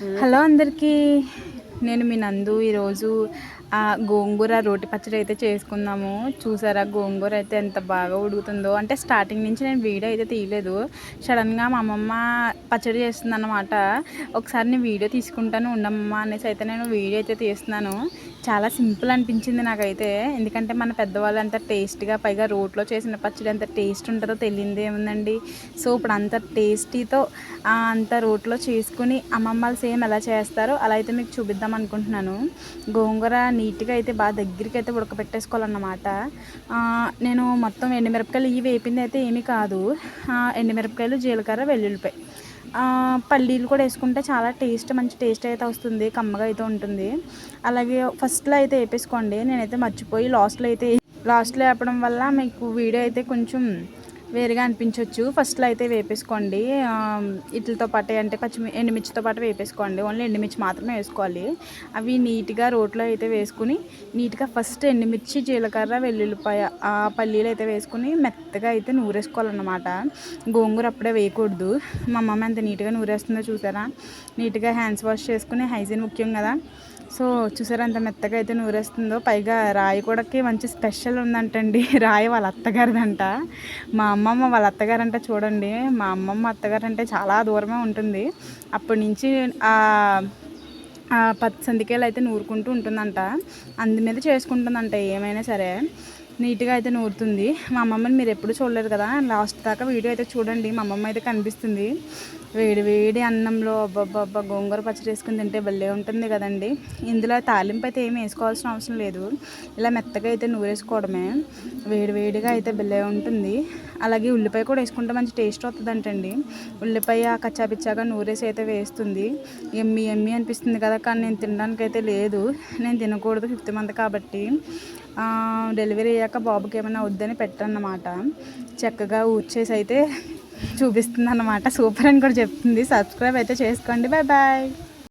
Hello అందరికీ నేను మీ నందు ఈరోజు గోంగూర రోటి పచ్చడి అయితే చేసుకున్నాము చూసారా గోంగూర అయితే ఎంత బాగా ఉడుకుతుందో. అంటే స్టార్టింగ్ నుంచి నేను వీడియో అయితే తీయలేదు. సడన్గా మా అమ్మమ్మ పచ్చడి చేస్తుందన్నమాట. ఒకసారి నేను వీడియో తీసుకుంటాను ఉండమ్మా అనేసి అయితే నేను వీడియో అయితే తీస్తున్నాను. చాలా సింపుల్ అనిపించింది నాకైతే. ఎందుకంటే మన పెద్దవాళ్ళు అంత టేస్ట్గా పైగా రోట్లో చేసిన పచ్చడి ఎంత టేస్ట్ ఉంటుందో తెలియదే ఏముందండి. సో ఇప్పుడు అంత టేస్టీతో అంత రోట్లో చేసుకుని అమ్మమ్మలు సేమ్ ఎలా చేస్తారో అలా అయితే మీకు చూపిద్దాం అనుకుంటున్నాను. గోంగూర నీట్గా అయితే బాగా దగ్గరికి అయితే ఉడకపెట్టేసుకోవాలన్నమాట నేను మొత్తం ఎండుమిరపకాయలు ఇవి వేపింది అయితే ఏమీ కాదు. ఎండుమిరపకాయలు జీలకర్ర వెల్లుల్లిపాయ. పల్లీలు కూడా వేసుకుంటే చాలా టేస్ట్ మంచి టేస్ట్ అయితే వస్తుంది కమ్మగా అయితే ఉంటుంది. అలాగే ఫస్ట్లో అయితే వేపేసుకోండి. నేనైతే మర్చిపోయి లాస్ట్లో అయితే లాస్ట్లో వేపడం వల్ల మీకు వీడియో అయితే కొంచెం వేరుగా అనిపించవచ్చు ఫస్ట్లో అయితే వేపేసుకోండి. ఇట్లతో పాటు అంటే పచ్చిమి ఎండుమిర్చితో పాటు వేపేసుకోండి. ఓన్లీ ఎండుమిర్చి మాత్రమే వేసుకోవాలి. అవి నీట్గా రోట్లో అయితే వేసుకుని నీట్గా ఫస్ట్ ఎండుమిర్చి జీలకర్ర వెల్లుల్లిపాయ ఆ పల్లీలు అయితే వేసుకుని మెత్తగా అయితే నూరేసుకోవాలన్నమాట. గోంగూర అప్పుడే వేయకూడదు. మా అమ్మమ్మ ఎంత నీట్గా నూరేస్తుందో చూసారా? నీట్గా హ్యాండ్స్ వాష్ చేసుకుని హైజీన్ ముఖ్యం కదా. సో చూసారా ఎంత మెత్తగా అయితే నూరేస్తుందో? పైగా రాయి కూడాకి మంచి స్పెషల్ ఉందంటండి. రాయి వాళ్ళ అత్తగారిదంట. మా అమ్మమ్మ వాళ్ళ అత్తగారంట చూడండి మా అమ్మమ్మ అత్తగారు అంటే చాలా దూరమే ఉంటుంది. అప్పటి నుంచి పత్తి సందికేలు అయితే నూరుకుంటూ ఉంటుందంట. అందు మీద చేసుకుంటుందంట ఏమైనా సరే. నీట్గా అయితే నూరుతుంది. మా అమ్మమ్మని మీరు ఎప్పుడు చూడలేరు కదా లాస్ట్ దాకా వీడియో అయితే చూడండి. మా అమ్మమ్మ అయితే కనిపిస్తుంది. వేడి వేడి అన్నంలో అబ్బబ్బబ్బ గోంగూర పచ్చడి వేసుకుని తింటే భలే ఉంటుంది కదండి. ఇందులో తాలింపు అయితే ఏమి వేసుకోవాల్సిన అవసరం లేదు. ఇలా మెత్తగా అయితే నూరేసుకోవడమే. వేడి వేడిగా అయితే భలే ఉంటుంది. అలాగే ఉల్లిపాయ కూడా వేసుకుంటే మంచి టేస్ట్ వస్తుందంటండి. ఉల్లిపాయ కచ్చాపిచ్చాగా నూరేసి అయితే వేస్తుంది. ఎమ్మి ఎమ్మి అనిపిస్తుంది కదా కానీ నేను తినడానికి అయితే లేదు. నేను తినకూడదు ఫిఫ్త్ మంత్ కాబట్టి. డెలివరీ అయ్యాక బాబుకి ఏమైనా వద్దని పెట్టన్నమాట. చక్కగా ఊడ్చేసి అయితే చూపిస్తుంది అన్నమాట సూపర్ అని కూడా చెప్తుంది. సబ్స్క్రైబ్ అయితే చేసుకోండి. Bye bye